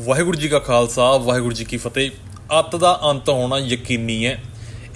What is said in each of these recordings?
ਵਾਹਿਗੁਰੂ ਜੀ ਕਾ ਖਾਲਸਾ, ਵਾਹਿਗੁਰੂ ਜੀ ਕੀ ਫਤਿਹ। ਅੱਤ ਦਾ ਅੰਤ ਹੋਣਾ ਯਕੀਨੀ ਹੈ।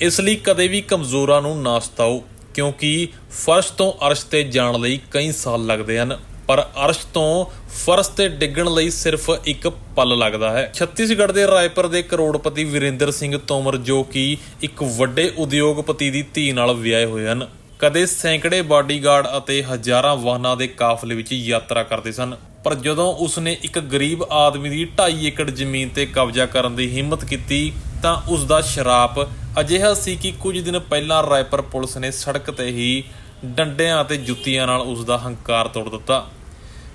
ਇਸ ਲਈ ਕਦੇ ਵੀ ਕਮਜ਼ੋਰਾਂ ਨੂੰ ਨਾ ਸਤਾਓ, ਕਿਉਂਕਿ ਫਰਸ਼ ਤੋਂ ਅਰਸ਼ ਤੇ ਜਾਣ ਲਈ ਕਈ ਸਾਲ ਲੱਗਦੇ ਹਨ। ਪਰ ਅਰਸ਼ ਤੋਂ ਫਰਸ਼ ਤੇ ਡਿੱਗਣ ਲਈ ਸਿਰਫ ਇੱਕ ਪਲ ਲੱਗਦਾ ਹੈ। ਛੱਤੀਸਗੜ੍ਹ ਦੇ ਰਾਏਪੁਰ ਦੇ ਕਰੋੜਪਤੀ ਵਿਰੇਂਦਰ ਸਿੰਘ ਤੋਮਰ, ਜੋ ਕਿ ਇੱਕ ਵੱਡੇ ਉਦਯੋਗਪਤੀ ਦੀ ਧੀ ਨਾਲ ਵਿਆਹੇ ਹੋਏ ਹਨ। ਕਦੇ ਸੈਂਕੜੇ ਬਾਡੀਗਾਰਡ ਅਤੇ ਹਜ਼ਾਰਾਂ ਵਾਹਨਾਂ ਦੇ ਕਾਫਲੇ ਵਿੱਚ ਯਾਤਰਾ ਕਰਦੇ ਸਨ। ਪਰ ਜਦੋਂ ਉਸਨੇ ਇੱਕ ਗਰੀਬ ਆਦਮੀ ਦੀ 2.5 ਏਕੜ ਜ਼ਮੀਨ ਤੇ ਕਬਜ਼ਾ ਕਰਨ ਦੀ ਹਿੰਮਤ ਕੀਤੀ, ਤਾਂ ਉਸ ਦਾ ਸ਼ਰਾਪ ਅਜਿਹਾ ਸੀ ਕਿ ਕੁਝ ਦਿਨ ਪਹਿਲਾਂ ਰਾਏਪੁਰ ਪੁਲਿਸ ਨੇ ਸੜਕ ਤੇ ਹੀ ਡੰਡਿਆਂ ਅਤੇ ਜੁੱਤੀਆਂ ਨਾਲ ਉਸ ਦਾ ਹੰਕਾਰ ਤੋੜ ਦਿੱਤਾ।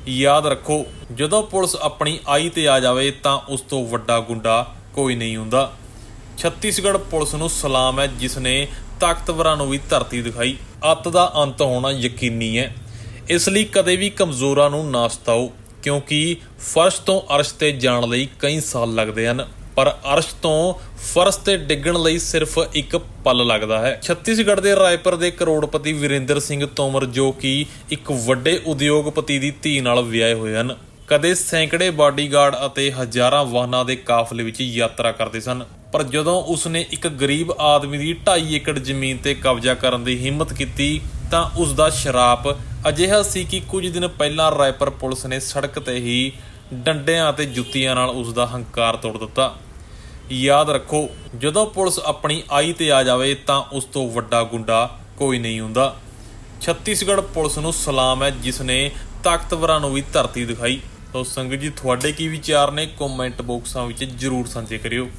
ਯਾਦ ਰੱਖੋ, ਜਦੋਂ ਪੁਲਿਸ ਆਪਣੀ ਆਈ ਤੇ ਆ ਜਾਵੇ, ਤਾਂ ਉਸ ਤੋਂ ਵੱਡਾ ਗੁੰਡਾ ਕੋਈ ਨਹੀਂ ਹੁੰਦਾ। ਛੱਤੀਸਗੜ੍ਹ ਪੁਲਿਸ ਨੂੰ ਸਲਾਮ ਹੈ, ਜਿਸ ਨੇ ਤਾਕਤਵਰਾਂ ਨੂੰ ਵੀ ਧਰਤੀ ਦਿਖਾਈ। ਅੱਤ ਦਾ ਅੰਤ ਹੋਣਾ ਯਕੀਨੀ ਹੈ। ਇਸ ਲਈ ਕਦੇ ਵੀ ਕਮਜ਼ੋਰਾਂ ਨੂੰ ਨਾ ਸਤਾਓ ਕਿਉਂਕਿ ਫਰਸ਼ ਤੋਂ ਅਰਸ਼ ਤੇ ਜਾਣ ਲਈ ਕਈ ਸਾਲ ਲੱਗਦੇ ਹਨ। ਪਰ ਅਰਸ਼ ਤੋਂ ਫਰਸ਼ ਤੇ ਡਿੱਗਣ ਲਈ ਸਿਰਫ ਇੱਕ ਪਲ ਲੱਗਦਾ ਹੈ। ਛੱਤੀਸਗੜ੍ਹ ਦੇ ਰਾਏਪੁਰ ਦੇ ਕਰੋੜਪਤੀ ਵਿਰੇਂਦਰ ਸਿੰਘ ਤੋਮਰ, ਜੋ ਕਿ ਇੱਕ ਵੱਡੇ ਉਦਯੋਗਪਤੀ ਦੀ ਧੀ ਨਾਲ ਵਿਆਹੇ ਹੋਏ ਹਨ। ਕਦੇ ਸੈਂਕੜੇ ਬਾਡੀਗਾਰਡ ਅਤੇ ਹਜ਼ਾਰਾਂ ਵਾਹਨਾਂ ਦੇ ਕਾਫਲੇ ਵਿੱਚ ਯਾਤਰਾ ਕਰਦੇ ਸਨ, ਪਰ ਜਦੋਂ ਉਸਨੇ ਇੱਕ ਗਰੀਬ ਆਦਮੀ ਦੀ 2.5 ਏਕੜ ਜ਼ਮੀਨ ਤੇ ਕਬਜ਼ਾ ਕਰਨ ਦੀ ਹਿੰਮਤ ਕੀਤੀ, ਤਾਂ ਉਸ ਦਾ ਸ਼ਰਾਪ ਅਜਿਹਾ ਸੀ ਕਿ ਕੁਝ ਦਿਨ ਪਹਿਲਾਂ ਰਾਏਪੁਰ ਪੁਲਿਸ ਨੇ ਸੜਕ ਤੇ ਹੀ ਡੰਡਿਆਂ ਅਤੇ ਜੁੱਤੀਆਂ ਨਾਲ ਉਸ ਦਾ ਹੰਕਾਰ ਤੋੜ ਦਿੱਤਾ। ਯਾਦ ਰੱਖੋ, ਜਦੋਂ ਪੁਲਿਸ ਆਪਣੀ ਆਈ ਤੇ ਆ ਜਾਵੇ, ਤਾਂ ਉਸ ਤੋਂ ਵੱਡਾ ਗੁੰਡਾ ਕੋਈ ਨਹੀਂ ਹੁੰਦਾ। ਛੱਤੀਸਗੜ੍ਹ ਪੁਲਿਸ ਨੂੰ ਸਲਾਮ ਹੈ, ਜਿਸ ਨੇ ਤਾਕਤਵਰਾਂ ਨੂੰ ਵੀ ਧਰਤੀ ਦਿਖਾਈ। ਸੋ ਸੰਗਤ ਜੀ ਤੁਹਾਡੇ ਕੀ ਵਿਚਾਰ ਨੇ? ਕਮੈਂਟ ਬਾਕਸਾਂ ਵਿੱਚ ਜਰੂਰ ਸਾਂਝੇ ਕਰਿਓ।